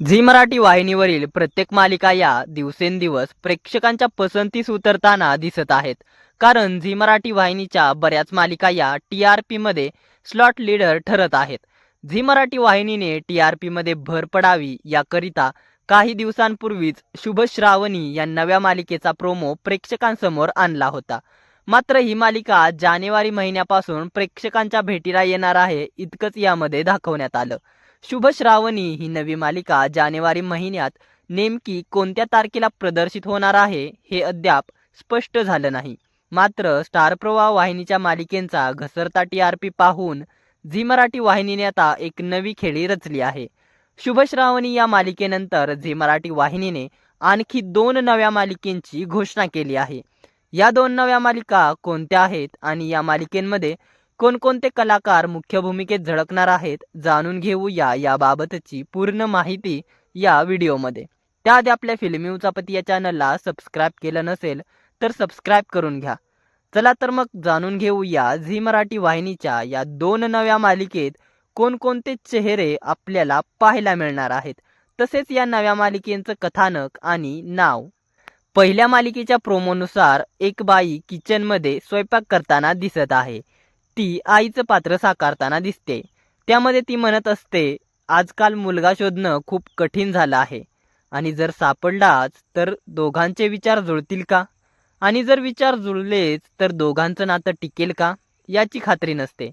Zee Marathi वाहिनीवरील प्रत्येक मालिका या दिवसेंदिवस प्रेक्षकांच्या पसंतीस उतरताना दिसत आहेत. कारण झी मराठी वाहिनीच्या बऱ्याच मालिका या टी आर पीमध्ये स्लॉट लीडर ठरत आहेत. झी मराठी वाहिनीने टी आर पीमध्ये भर पडावी याकरिता काही दिवसांपूर्वीच शुभश्रावणी या नव्या मालिकेचा प्रोमो प्रेक्षकांसमोर आणला होता. मात्र ही मालिका जानेवारी महिन्यापासून प्रेक्षकांच्या भेटीला येणार आहे इतकंच यामध्ये दाखवण्यात आलं. शुभश्रावणी ही नवी मालिका जानेवारी महिन्यात नेमकी कोणत्या तारखेला प्रदर्शित होणार आहे हे अद्याप स्पष्ट झालं नाही. मात्र स्टार प्रवाह वाहिनीच्या मालिकेंचा घसरता टी आर पी पाहून झी मराठी वाहिनीने आता एक नवी खेळी रचली आहे. शुभश्रावणी या मालिकेनंतर झी मराठी वाहिनीने आणखी दोन नव्या मालिकेंची घोषणा केली आहे. या दोन नव्या मालिका कोणत्या आहेत आणि या मालिकेंमध्ये कोणकोणते कलाकार मुख्य भूमिकेत झळकणार आहेत जाणून घेऊया याबाबतची पूर्ण माहिती या व्हिडिओमध्ये. त्याआधी आपल्या फिल्मी उचापती या चॅनलला सबस्क्राईब केलं नसेल तर सबस्क्राईब करून घ्या. चला तर मग जाणून घेऊया झी मराठी वाहिनीच्या या दोन नव्या मालिकेत कोणकोणते चेहरे आपल्याला पाहायला मिळणार आहेत. तसेच या नव्या मालिकेचं कथानक आणि नाव. पहिल्या मालिकेच्या प्रोमोनुसार एक बाई किचनमध्ये स्वयंपाक करताना दिसत आहे. ती आईचं पात्र साकारताना दिसते. त्यामध्ये ती म्हणत असते आजकाल मुलगा शोधणं खूप कठीण झालं आहे. आणि जर सापडलाच तर दोघांचे विचार जुळतील का? आणि जर विचार जुळलेच तर दोघांचं नातं टिकेल का? याची खात्री नसते.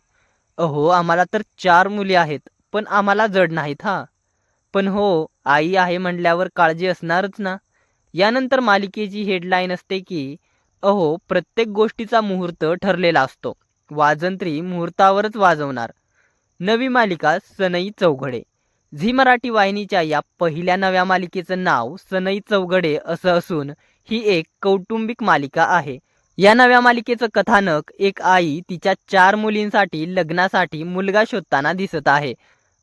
अहो आम्हाला तर चार मुली आहेत पण आम्हाला जड नाहीत हा. पण हो आई आहे म्हणल्यावर काळजी असणारच ना. यानंतर मालिकेची हेडलाईन असते की अहो प्रत्येक गोष्टीचा मुहूर्त ठरलेला असतो. वाजंत्री मुहूर्तावरच वाजवणार. नवी मालिका सनई चौघडे. झी मराठी वाहिनीच्या या पहिल्या नव्या मालिकेचं नाव सनई चौघडे असं असून ही एक कौटुंबिक मालिका आहे. या नव्या मालिकेचं कथानक एक आई तिच्या चार मुलींसाठी लग्नासाठी मुलगा शोधताना दिसत आहे.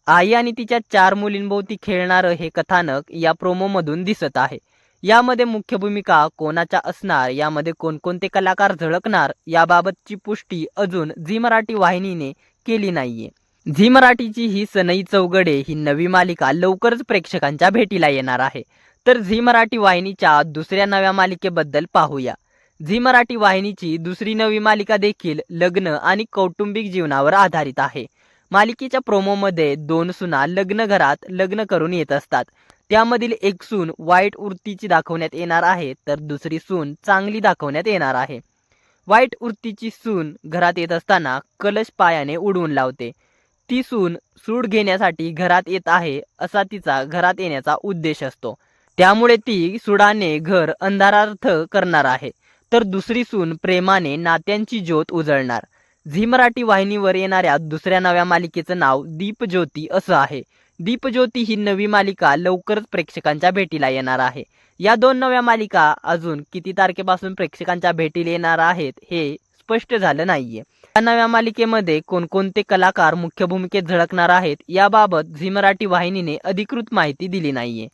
आई आणि तिच्या चार मुलींभोवती खेळणारं हे कथानक या प्रोमोमधून दिसत आहे. यामध्ये मुख्य भूमिका कोणाच्या असणार? यामध्ये कोणकोणते कलाकार झळकणार? याबाबतची पुष्टी अजून झी मराठी वाहिनीने केली नाहीये. झी मराठीची ही सनई चौगडे ही नवी मालिका लवकरच प्रेक्षकांच्या भेटीला येणार आहे. तर झी मराठी वाहिनीच्या दुसऱ्या नव्या मालिकेबद्दल पाहूया. झी मराठी वाहिनीची दुसरी नवी मालिका देखील लग्न आणि कौटुंबिक जीवनावर आधारित आहे. मालिकेच्या प्रोमोमध्ये दोन सुना लग्न घरात लग्न करून येत असतात. त्यामधील एक सून वाईट वृत्तीची दाखवण्यात येणार आहे तर दुसरी सून चांगली दाखवण्यात येणार आहे. वाईट वृत्तीची सून घरात येत असताना कलश पायाने उडवून लावते. ती सून सूड घेण्यासाठी घरात येत आहे असा तिचा घरात येण्याचा उद्देश असतो. त्यामुळे ती सुडाने घर अंधारार्थ करणार आहे तर दुसरी सून प्रेमाने नात्यांची ज्योत उजळणार. झी मराठी वाहिनीवर येणाऱ्या दुसऱ्या नव्या मालिकेचं नाव दीपज्योती असं आहे. दीपज्योती ही नवी मालिका लवकरच प्रेक्षकांच्या भेटीला येणार आहे. या दोन नव्या मालिका अजून किती तारखेपासून प्रेक्षकांच्या भेटीला येणार आहेत हे स्पष्ट झालं नाहीये. या नव्या मालिकेमध्ये कोणकोणते कलाकार मुख्य भूमिकेत झळकणार आहेत याबाबत झी मराठी वाहिनीने अधिकृत माहिती दिली नाहीये.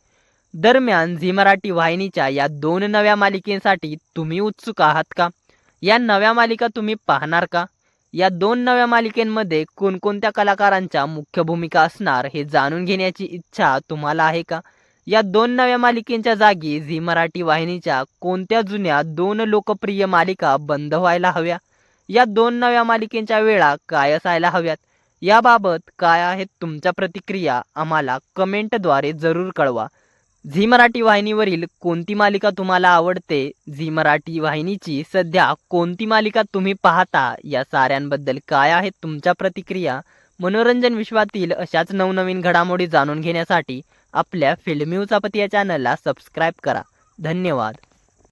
दरम्यान झी मराठी वाहिनीच्या या दोन नव्या मालिकेसाठी तुम्ही उत्सुक आहात का? या नव्या मालिका तुम्ही पाहणार का? या दोन नव्या मालिकेमध्ये कोणकोणत्या कलाकारांच्या मुख्य भूमिका असणार हे जाणून घेण्याची इच्छा तुम्हाला आहे का? या दोन नव्या मालिकेंच्या जागी झी मराठी वाहिनीच्या कोणत्या जुन्या दोन लोकप्रिय मालिका बंद व्हायला हव्या? या दोन नव्या मालिकेंच्या वेळा काय असायला हव्यात? याबाबत काय आहेत तुमच्या प्रतिक्रिया? आम्हाला कमेंटद्वारे जरूर कळवा. झी मराठी वाहिनीवरील कोणती मालिका तुम्हाला आवडते? झी मराठी वाहिनीची सध्या कोणती मालिका तुम्ही पाहता? या साऱ्यांबद्दल काय आहेत तुमच्या प्रतिक्रिया? मनोरंजन विश्वातील अशाच नवनवीन घडामोडी जाणून घेण्यासाठी आपल्या फिल्मी उचापती या चॅनलला सबस्क्राईब करा. धन्यवाद.